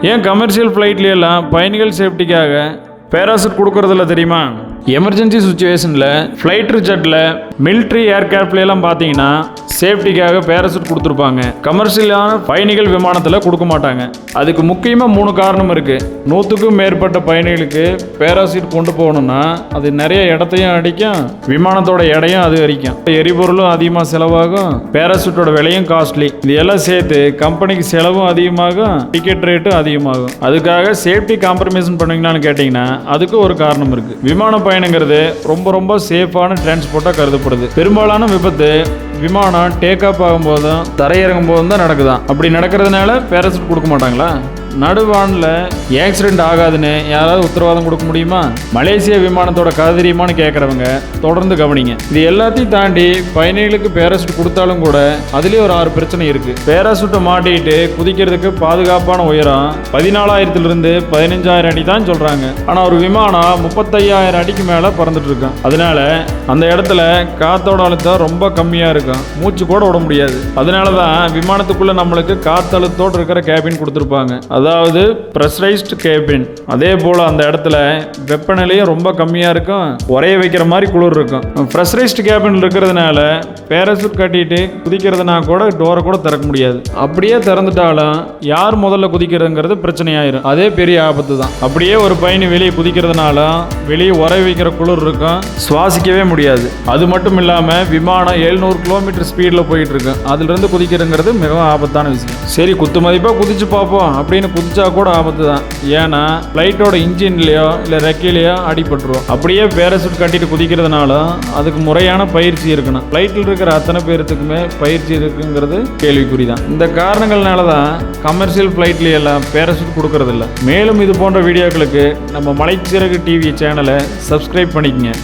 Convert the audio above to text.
ஏன் கமர்ஷியல் ஃப்ளைட்லையெல்லாம் பயணிகள் சேஃப்டிக்காக பேராசூட் கொடுக்கறதில்ல தெரியுமா? எமர்ஜென்சி சுச்சுவேஷனில் ஃப்ளைட் ரிச்சர்ட்டில் மிலிட்ரி ஏர்கிராஃப்ட்லாம் பார்த்தீங்கன்னா சேஃப்டிக்காக பேராசூட் கொடுத்துருப்பாங்க. கமர்ஷியலான பயணிகள் விமானத்தில் கொடுக்க மாட்டாங்க. அதுக்கு முக்கியமாக மூணு காரணம் இருக்குது நூற்றுக்கும் மேற்பட்ட பயணிகளுக்கு பேராசூட் கொண்டு போகணும்னா அது நிறைய இடத்தையும் அடிக்கும் விமானத்தோட எடையும் அதிகரிக்கும். எரிபொருளும் அதிகமாக செலவாகும் பேராசூட்டோட விலையும் காஸ்ட்லி இது எல்லாம் சேர்த்து கம்பெனிக்கு செலவும் அதிகமாகும் டிக்கெட் ரேட்டும் அதிகமாகும். அதுக்காக சேஃப்டி காம்ப்ரமைசன் பண்ணுவீங்களான்னு கேட்டிங்கன்னா அதுக்கு ஒரு காரணம் இருக்குது விமான பயணங்கிறது ரொம்ப ரொம்ப சேஃபான டிரான்ஸ்போர்ட்டாக ஏற்படுது பெரும்பாலான விபத்து விமானம் டேக் ஆஃப் ஆகும்போதும் தரையிறங்கும் போதும் தான் நடக்குதான். அப்படி நடக்கிறதுனால பேரசூட் கொடுக்க மாட்டாங்களா? நடுவானில் ஆக்சிடென்ட் ஆகாதுன்னு யாராவது உத்தரவாதம் கொடுக்க முடியுமா? மலேசியா விமானத்தோட கதை தெரியுமான்னு கேட்குறவங்க தொடர்ந்து கவனிங்க. இது எல்லாத்தையும் தாண்டி பயணிகளுக்கு பேராசூட் கொடுத்தாலும் கூட அதுலேயே ஒரு ஆறு பிரச்சனை இருக்குது பேராசூட்டை மாட்டிட்டு குதிக்கிறதுக்கு பாதுகாப்பான உயரம் பதினாலாயிரத்துலேருந்து பதினஞ்சாயிரம் அடி தான் சொல்கிறாங்க ஆனால் ஒரு விமானம் முப்பத்தையாயிரம் அடிக்கு மேலே பறந்துட்டு இருக்கும் அதனால அந்த இடத்துல காத்தோட அழுத்தம் ரொம்ப கம்மியாக இருக்கும் மூச்சு கூட விட முடியாது. அதனால தான் விமானத்துக்குள்ள நம்மளுக்கு காத்தழுத்தோடு இருக்கிற கேபின் கொடுத்துருப்பாங்க. அதாவது ப்ரெஷரைஸ்டு கேபின் அதே போல் அந்த இடத்துல வெப்பநிலையும் ரொம்ப கம்மியாக இருக்கும். உரைய வைக்கிற மாதிரி குளிர் இருக்கும். ப்ரெஷரைஸ்டு கேபின் இருக்கிறதுனால பேரசூட் கட்டிட்டு குதிக்கிறதுனா கூட டோரை கூட திறக்க முடியாது. அப்படியே திறந்துட்டாலும் யார் முதல்ல குதிக்கிறதுங்கிறது பிரச்சனையாயிரும். அதே பெரிய ஆபத்து தான். அப்படியே ஒரு பயணி வெளியே குதிக்கிறதுனால வெளியே உரைய வைக்கிற குளிர் இருக்கும். சுவாசிக்கவே முடியாது. அது மட்டும் இல்லாமல் விமானம் எழுநூறு கிலோமீட்டர் கிலோமீட்டர் ஸ்பீடில் போயிட்டு இருக்கும் அதுலேருந்து குதிக்கிறதுங்கிறது மிகவும் ஆபத்தான விஷயம். சரி குத்து மதிப்பாக குதிச்சு பார்ப்போம். அப்படின்னு குதிச்சா கூட ஆபத்து தான். ஏன்னா ஃப்ளைட்டோட இன்ஜின்லேயோ இல்லை ரெக்கையிலையோ அடிபட்டுரும். அப்படியே பேரசூட் கட்டிட்டு குதிக்கிறதுனாலும் அதுக்கு முறையான பயிற்சி இருக்கணும். ஃப்ளைட்டில் இருக்கிற அத்தனை பேர்த்துக்குமே பயிற்சி இருக்குங்கிறது கேள்விக்குறி தான். இந்த காரணங்கள்னால தான் கமர்ஷியல் ஃப்ளைட்லேயே எல்லாம் பேரசூட் கொடுக்கறதில்ல. மேலும் இது போன்ற வீடியோக்களுக்கு நம்ம மலைச்சிறகு டிவி சேனலை சப்ஸ்கிரைப் பண்ணிக்கங்க.